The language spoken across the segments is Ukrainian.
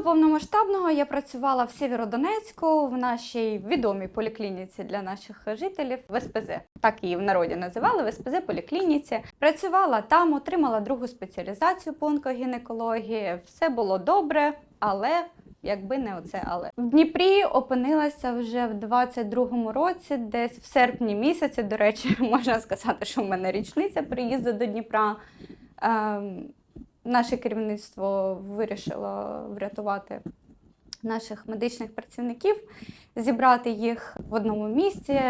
Повномасштабного я працювала в Сєвєродонецьку в нашій відомій поліклініці для наших жителів в СПЗ. Так її в народі називали в СПЗ поліклініці. Працювала там, отримала другу спеціалізацію по онкогінекології. Все було добре, але якби не оце, але в Дніпрі опинилася вже в 22-му році, десь в серпні місяці. До речі, можна сказати, що в мене річниця приїзду до Дніпра. Наше керівництво вирішило врятувати наших медичних працівників, зібрати їх в одному місці,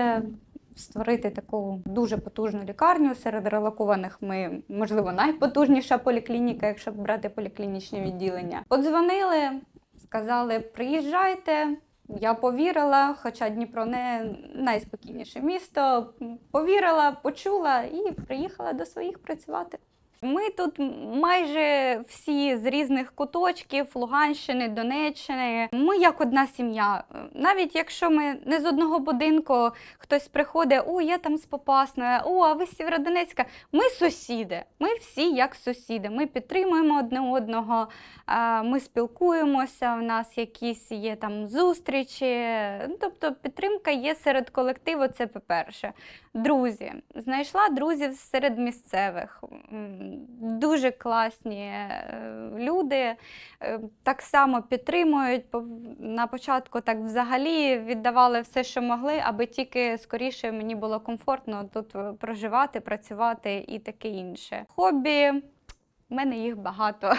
створити таку дуже потужну лікарню. Серед релокованих ми, можливо, найпотужніша поліклініка, якщо брати поліклінічне відділення. Подзвонили, сказали: приїжджайте. Я повірила, хоча Дніпро не найспокійніше місто. Повірила, почула і приїхала до своїх працювати. Ми тут майже всі з різних куточків Луганщини, Донеччини. Ми як одна сім'я. Навіть якщо ми не з одного будинку, хтось приходить, о, я там з Попасної, о, а ви з Сєвєродонецька. Ми сусіди. Ми всі як сусіди. Ми підтримуємо одне одного, ми спілкуємося. У нас якісь є там зустрічі. Ну, Тобто підтримка є серед колективу. Це по-перше. Друзі, знайшла друзів серед місцевих. Дуже класні е, люди. Е, Так само підтримують. На початку так взагалі віддавали все, що могли, аби тільки скоріше мені було комфортно тут е, проживати, працювати і таке інше. Хобі, в мене їх багато.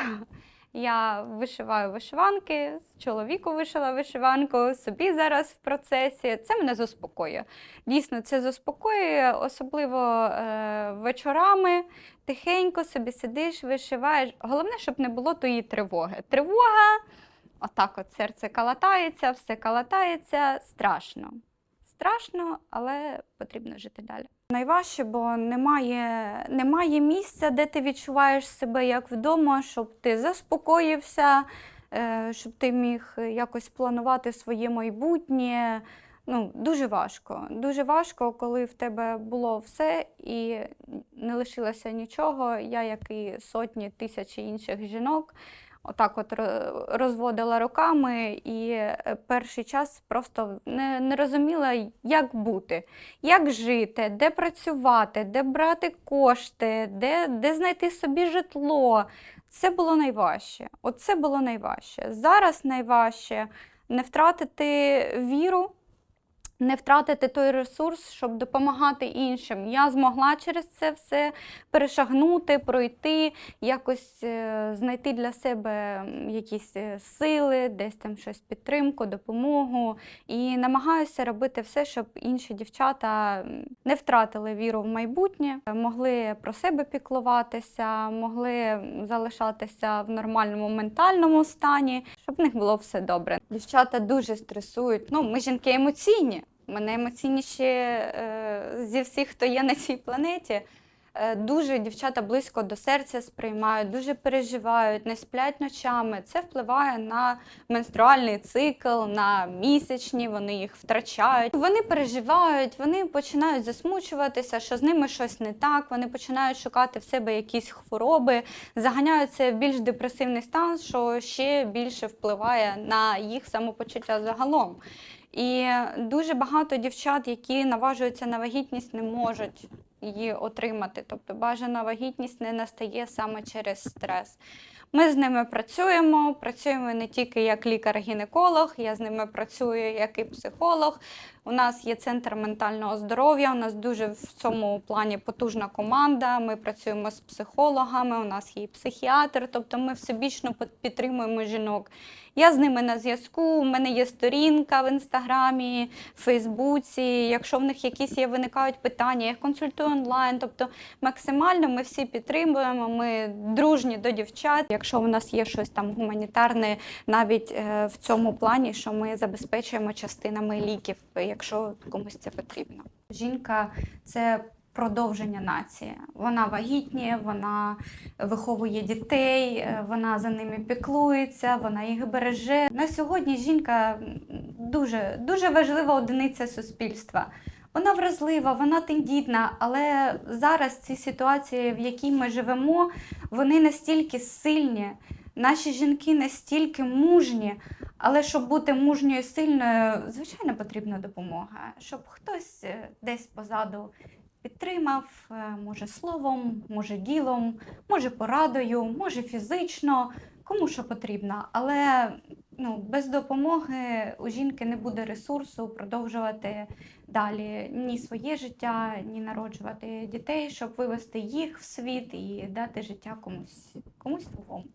Я вишиваю вишиванки, чоловіку вишила вишиванку, собі зараз в процесі. Це мене заспокоює. Дійсно, це заспокоює, особливо е, вечорами. Тихенько собі сидиш, вишиваєш. Головне, щоб не було тої тривоги. Тривога, отак от серце калатається, все калатається, страшно. Страшно, але потрібно жити далі. Найважче, бо немає, немає місця, де ти відчуваєш себе як вдома, щоб ти заспокоївся, е, щоб ти міг якось планувати своє майбутнє. Ну, дуже важко. Дуже важко, коли в тебе було все і не лишилося нічого. Я, як і сотні тисячі інших жінок, отак от розводила руками, і е, перший час просто не, не розуміла, як бути, як жити, де працювати, де брати кошти, де, де знайти собі житло. Це було найважче. Оце було найважче. Зараз найважче не втратити віру не втратити той ресурс, щоб допомагати іншим. Я змогла через це все перешагнути, пройти, якось е, знайти для себе якісь е, сили, десь там щось підтримку, допомогу. І намагаюся робити все, щоб інші дівчата не втратили віру в майбутнє, могли про себе піклуватися, могли залишатися в нормальному ментальному стані, щоб в них було все добре. Дівчата дуже стресують. Ну, ми жінки емоційні. Мене емоційніші е, зі всіх, хто є на цій планеті. Е, Дуже дівчата близько до серця сприймають, дуже переживають, не сплять ночами. Це впливає на менструальний цикл, на місячні, вони їх втрачають. Вони переживають, вони починають засмучуватися, що з ними щось не так. Вони починають шукати в себе якісь хвороби, заганяються в більш депресивний стан, що ще більше впливає на їх самопочуття загалом. І дуже багато дівчат, які наважуються на вагітність, не можуть її отримати. Тобто бажана вагітність не настає саме через стрес. Ми з ними працюємо, працюємо не тільки як лікар-гінеколог, я з ними працюю як і психолог. У нас є центр ментального здоров'я, у нас дуже в цьому плані потужна команда. Ми працюємо з психологами, у нас є і психіатр, тобто ми всебічно підтримуємо жінок. Я з ними на зв'язку. У мене є сторінка в інстаграмі, в Фейсбуці. Якщо в них якісь є виникають питання, я їх консультую онлайн. Тобто максимально ми всі підтримуємо. Ми дружні до дівчат. Якщо у нас є щось там гуманітарне, навіть е, в цьому плані, що ми забезпечуємо частинами ліків, якщо комусь це потрібно. Жінка це. Продовження нації. Вона вагітніє, вона виховує дітей, е, вона за ними піклується, вона їх береже. На сьогодні жінка дуже, дуже важлива одиниця суспільства. Вона вразлива, вона тендітна, але зараз ці ситуації, в якій ми живемо, вони настільки сильні, Наші жінки настільки мужні, але щоб бути мужньою сильною, звичайно, потрібна допомога. Щоб хтось е, десь позаду підтримав, е, може словом, може ділом, може порадою, може фізично, кому що потрібно. Але ну, без допомоги у жінки не буде ресурсу продовжувати далі ні своє життя, ні народжувати дітей, щоб вивести їх в світ і дати життя комусь, комусь новому.